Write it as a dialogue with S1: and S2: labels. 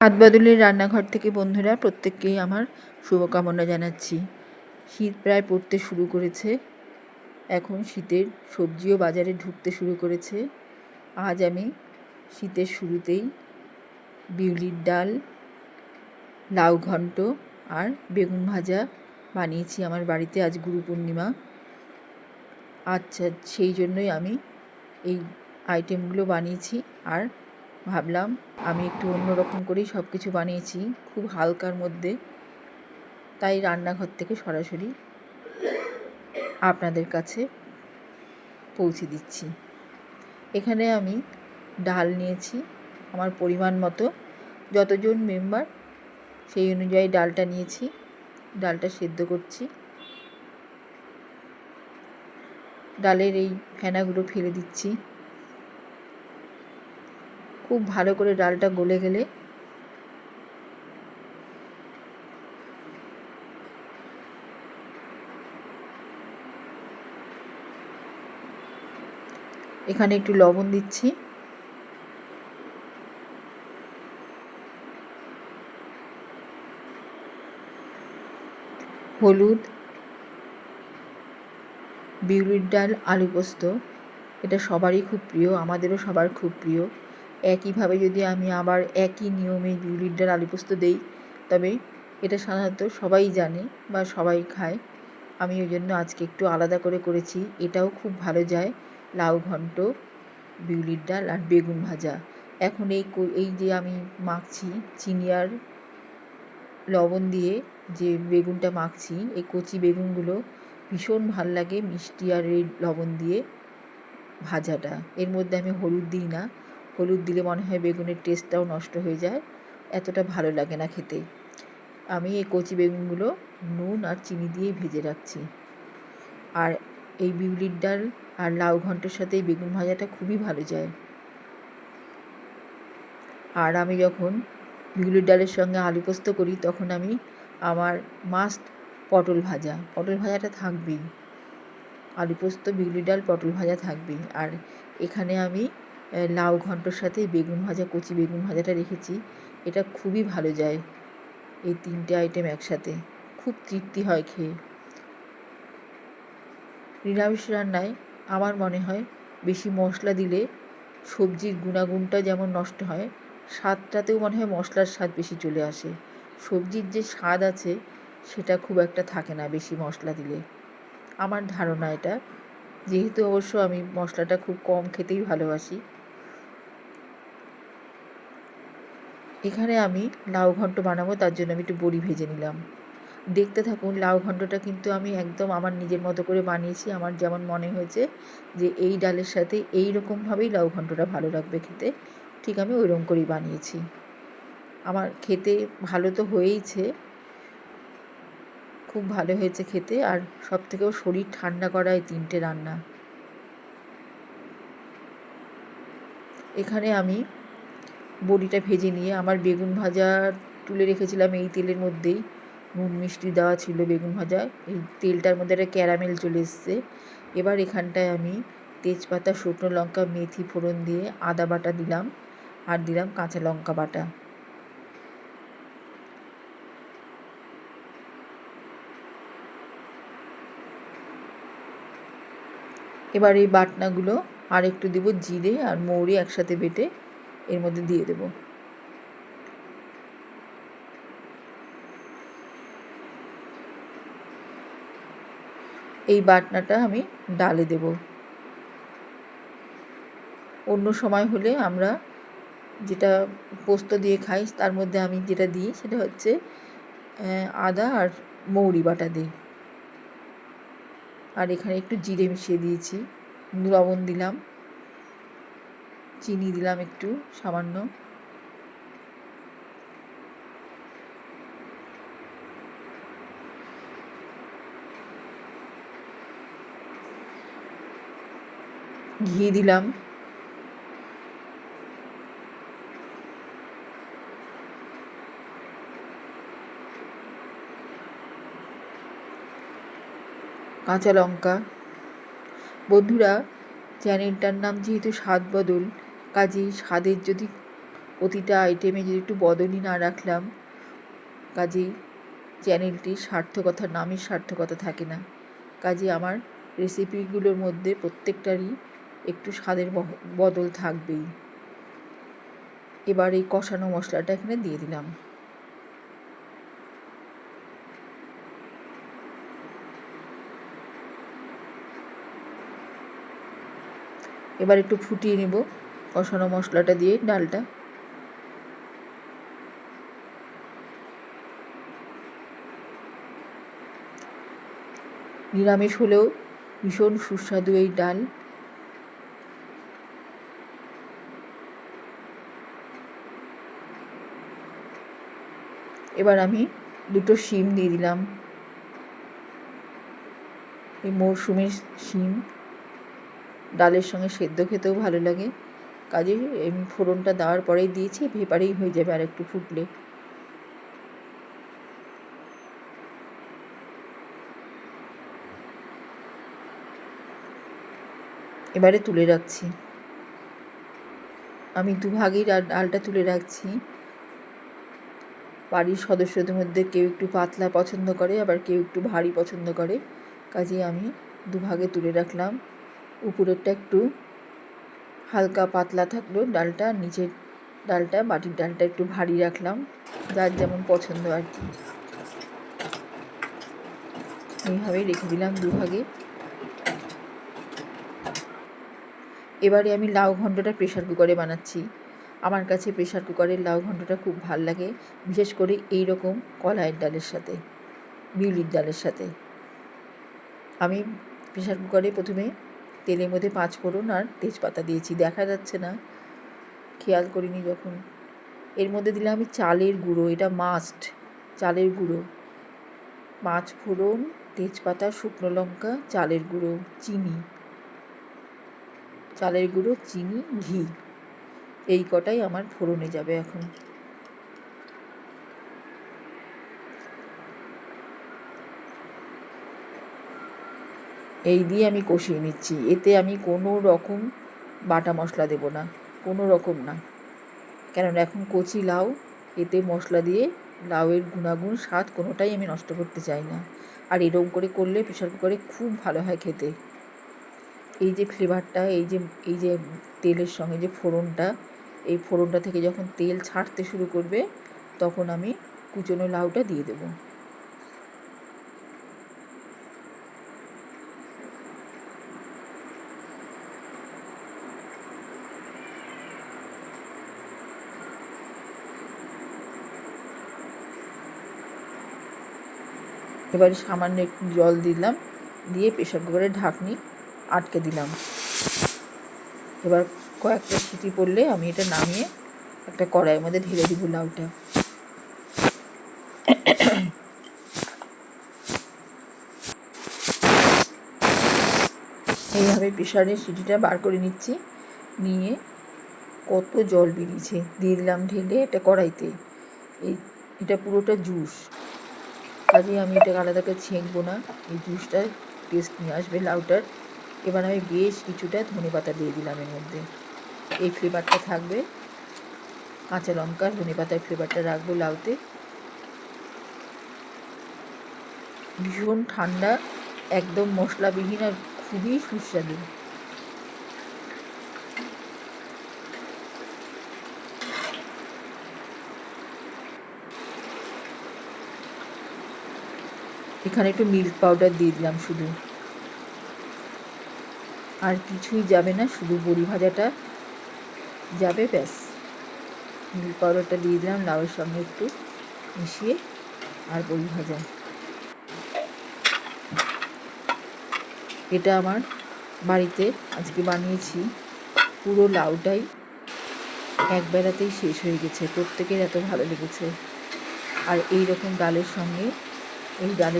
S1: হাত বদলের রান্নাঘর থেকে বন্ধুরা, প্রত্যেককেই আমার শুভকামনা জানাচ্ছি। শীত প্রায় পড়তে শুরু করেছে। এখন শীতের সবজিও বাজারে ঢুকতে শুরু করেছে। আজ আমি শীতের শুরুতেই বিউলির ডাল, লাউ ঘন্ট আর বেগুন ভাজা বানিয়েছি আমার বাড়িতে আজ গুরু পূর্ণিমা। আচ্ছা সেই জন্যই আমি এই আইটেমগুলো বানিয়েছি। আর ভাবলাম আমি একটু অন্যরকম করেই সব কিছু বানিয়েছি, খুব হালকার মধ্যে। তাই রান্নাঘর থেকে সরাসরি আপনাদের কাছে পৌঁছে দিচ্ছি। এখানে আমি ডাল নিয়েছি, আমার পরিমাণ মতো। যতজন মেম্বার সেই অনুযায়ী ডালটা নিয়েছি, ডালটা সেদ্ধ করছি। ডালের এই ফেনাগুলো ফেলে দিচ্ছি। খুব ভালো করে ডালটা গলে গেলে। এখানে একটু লবণ দিচ্ছি। হলুদ, বিউলির ডাল, আলু পোস্ত, এটা সবারই খুব প্রিয়, আমাদেরও সবার খুব প্রিয়। একইভাবে যদি আমি আবার একই নিয়মে বিউলির ডাল আলু পোস্ত দেই, তবে এটা সাধারণত সবাই জানে বা সবাই খায়। আমি ওই জন্য আজকে একটু আলাদা করে করেছি। এটাও খুব ভালো যায়। লাউ ঘন্ট বিউলির ডাল আর বেগুন ভাজা। এখন এই এই যে আমি মাখছি চিনি আর লবণ দিয়ে যে বেগুনটা মাখছি, এই কচি বেগুনগুলো ভীষণ ভালো লাগে মিষ্টি আর এই লবণ দিয়ে ভাজাটা। এর মধ্যে আমি হলুদ দিই না। হলুদ দিলে মনে হয় বেগুনের টেস্টটাও নষ্ট হয়ে যায়। এতটা ভালো লাগে না খেতে। আমি এই কচি বেগুনগুলো নুন আর চিনি দিয়েই ভেজে রাখছি। আর এই বিউলির ডাল আর লাউ ঘন্টের সাথে এই বেগুন ভাজাটা খুবই ভালো যায়। আর আমি যখন বিউলির ডালের সঙ্গে আলু পোস্ত করি, তখন আমি আমার মাস্ট পটল ভাজা। পটল ভাজাটা থাকবেই। আলু পোস্ত, বিউলির ডাল, পটল ভাজা থাকবেই। আর এখানে আমি লাউ ঘন্টর সাথে বেগুন ভাজা, কচি বেগুন ভাজাটা রেখেছি। এটা খুবই ভালো যায় এই তিনটে আইটেম একসাথে। খুব তৃপ্তি হয় খেয়ে। নিরামিষ রান্নায় আমার মনে হয় বেশি মশলা দিলে সবজির গুণাগুণটা যেমন নষ্ট হয়, স্বাদটাতেও মনে হয় মশলার স্বাদ বেশি চলে আসে। সবজির যে স্বাদ আছে, সেটা খুব একটা থাকে না বেশি মশলা দিলে। আমার ধারণা এটা। যেহেতু অবশ্য আমি মশলাটা খুব কম খেতেই ভালোবাসি এখানে আমি লাউ ঘন্ট বানাবো, তার জন্য আমি একটু বড়ি ভেজে নিলাম। দেখতে থাকুন, লাউ ঘন্টটা কিন্তু আমি একদম আমার নিজের মতো করে বানিয়েছি। আমার যেমন মনে হয়েছে যে, এই ডালের সাথে এই রকমভাবেই লাউ ঘন্টটা ভালো লাগবে খেতে, ঠিক আমি ওইরকম করেই বানিয়েছি। আমার খেতে ভালো তো হয়েইছে, খুব ভালো হয়েছে খেতে, আর সব থেকেও শরীর ঠান্ডা করা এই তিনটে রান্না। এখানে আমি বড়িটা ভেজে নিয়ে আমার বেগুন ভাজা তুলে রেখেছিলাম এই তেলের মধ্যেই। নুন মিষ্টি দেওয়া ছিল বেগুন ভাজা। এই তেলটার মধ্যে একটা ক্যারামেল চলে এসছে। এবার এখানটায় আমি তেজপাতা, শুকনো লঙ্কা, মেথি ফোড়ন দিয়ে আদা বাটা দিলাম আর দিলাম কাঁচা লঙ্কা বাটা। এবার এই বাটনাগুলো আর একটু দেবো জিরে আর মৌরি একসাথে বেটে এর মধ্যে দিয়ে দেব। এই বাটনাটা আমি ডালে দেব। অন্য সময় হলে আমরা যেটা পোস্ত দিয়ে খাই, তার মধ্যে আমি যেটা দিই সেটা হচ্ছে আদা আর মৌরি বাটা দিই। আর এখানে একটু জিরে মিশিয়ে দিয়েছি লবণ দিলাম। চিনি দিলাম একটু সামান্য। ঘি দিলাম। কাঁচা লঙ্কা। বন্ধুরা চ্যানেলটার নাম যেহেতু স্বাদ বদল কাজেই স্বাদের যদি প্রতিটা আইটেমে যদি একটু বদলি না রাখলাম, কাজেই চ্যানেলটির সার্থকতার নামের সার্থকতা থাকে না। কাজে আমার রেসিপিগুলোর মধ্যে প্রত্যেকটারই একটু স্বাদের বদল থাকবেই। এবার এই কষানো মশলাটা এখানে দিয়ে দিলাম। এবার একটু ফুটিয়ে নেব। কষানো মশলাটা দিয়ে ডালটা। নিরামিষ হলেও ভীষণ সুস্বাদু এই ডাল। এবার আমি দুটো শিম দিয়ে দিলাম। এই মরশুমের শিম ডালের সঙ্গে সেদ্ধ খেতেও ভালো লাগে। কাজে আমি ফোড়নটা দেওয়ার পরেই দিয়েছি ভেপারেই হয়ে যাবে আর একটু ফুটলে। এবারে তুলে রাখছি। আমি দুভাগেই ডালটা তুলে রাখছি। বাড়ির সদস্যদের মধ্যে কেউ একটু পাতলা পছন্দ করে, আবার কেউ একটু ভারী পছন্দ করে। কাজেই আমি দুভাগে তুলে রাখলাম। উপরেরটা একটু হালকা পাতলা থাকল ডালটা নিচের ডালটা, বাটির ডালটা একটু ভারী রাখলাম। যার যেমন পছন্দ আর কি। এইভাবেই রেখে দিলাম দুভাগে। এবারে আমি লাউ ঘণ্টটা প্রেশার কুকারে বানাচ্ছি। আমার কাছে প্রেশার কুকারের লাউ ঘণ্টটা খুব ভালো লাগে, বিশেষ করে এই রকম কলাইয়ের ডালের সাথে, বিউলির ডালের সাথে। আমি প্রেশার কুকারে প্রথমে তেলের মধ্যে পাঁচ ফোড়ন আর তেজপাতা দিয়েছি, দেখা যাচ্ছে না। খেয়াল করিনি যখন। এর মধ্যে দিলাম আমি চালের গুঁড়ো, এটা মাস্ট চালের গুঁড়ো। পাঁচ ফোড়ন, তেজপাতা, শুকনো লঙ্কা, চালের গুঁড়ো, চিনি। চালের গুঁড়ো, চিনি, ঘি। এই কটাই আমার ফোড়নে যাবে এখন। এই দিয়ে আমি কষিয়ে নিচ্ছি। এতে আমি কোনো রকম বাটা মশলা দেব না। কোনো রকম না। কেননা এখন কচি লাউ, এতে মশলা দিয়ে লাউয়ের গুণাগুণ, স্বাদ কোনোটাই আমি নষ্ট করতে চাই না। আর এরকম করে করলে প্রেশার কুকারে খুব ভালো হয় খেতে। এই যে ফ্লেভারটা, এই যে এই যে তেলের সঙ্গে যে ফোড়নটা, এই ফোড়নটা থেকে যখন তেল ছাড়তে শুরু করবে, তখন আমি কুচনো লাউটা দিয়ে দেবো। এবারে সামান্য একটু জল দিলাম, দিয়ে প্রেশার কুকারের ঢাকনি আটকে দিলাম। এবার কয়েকটা সিটি পড়লে আমি এটা নামিয়ে একটা কড়াইয়ের মধ্যে ঢেলে দিব লাউটা। এইভাবে প্রেশারের সিটিটা বার করে নিচ্ছি, নিয়ে কত জল বেরিয়েছে। দিয়ে দিলাম ঢেলে এটা কড়াইতে। এই, এটা পুরোটা জুস। কাজেই আমি এটাকে আলাদা করে ছেঁকবো না। এই জুসটা টেস্ট নিয়ে আসবে, লাউটার। এবার আমি বেশ কিছুটা ধনে পাতা দিয়ে দিলাম এর মধ্যে। এই ফ্লেভারটা থাকবে। কাঁচা লঙ্কা, ধনে পাতার ফ্লেভারটা রাখব লাউতে। ভীষণ ঠান্ডা, একদম মশলাবিহীন আর খুবই সুস্বাদু। এখানে একটু মিল্ক পাউডার দিয়ে দিলাম শুধু। আর কিছুই যাবে না, শুধু বড়ি ভাজাটা যাবে, ব্যাস। মিল্ক পাউডারটা দিয়ে দিলাম, লাউয়ের সঙ্গে একটু মিশিয়ে আর বড়ি ভাজা। এটা আমার বাড়িতে আজকে বানিয়েছি। পুরো লাউটাই এক বেলাতেই শেষ হয়ে গেছে, প্রত্যেকের এত ভালো লেগেছে। আর এই রকম ডালের সঙ্গে, এই ডালের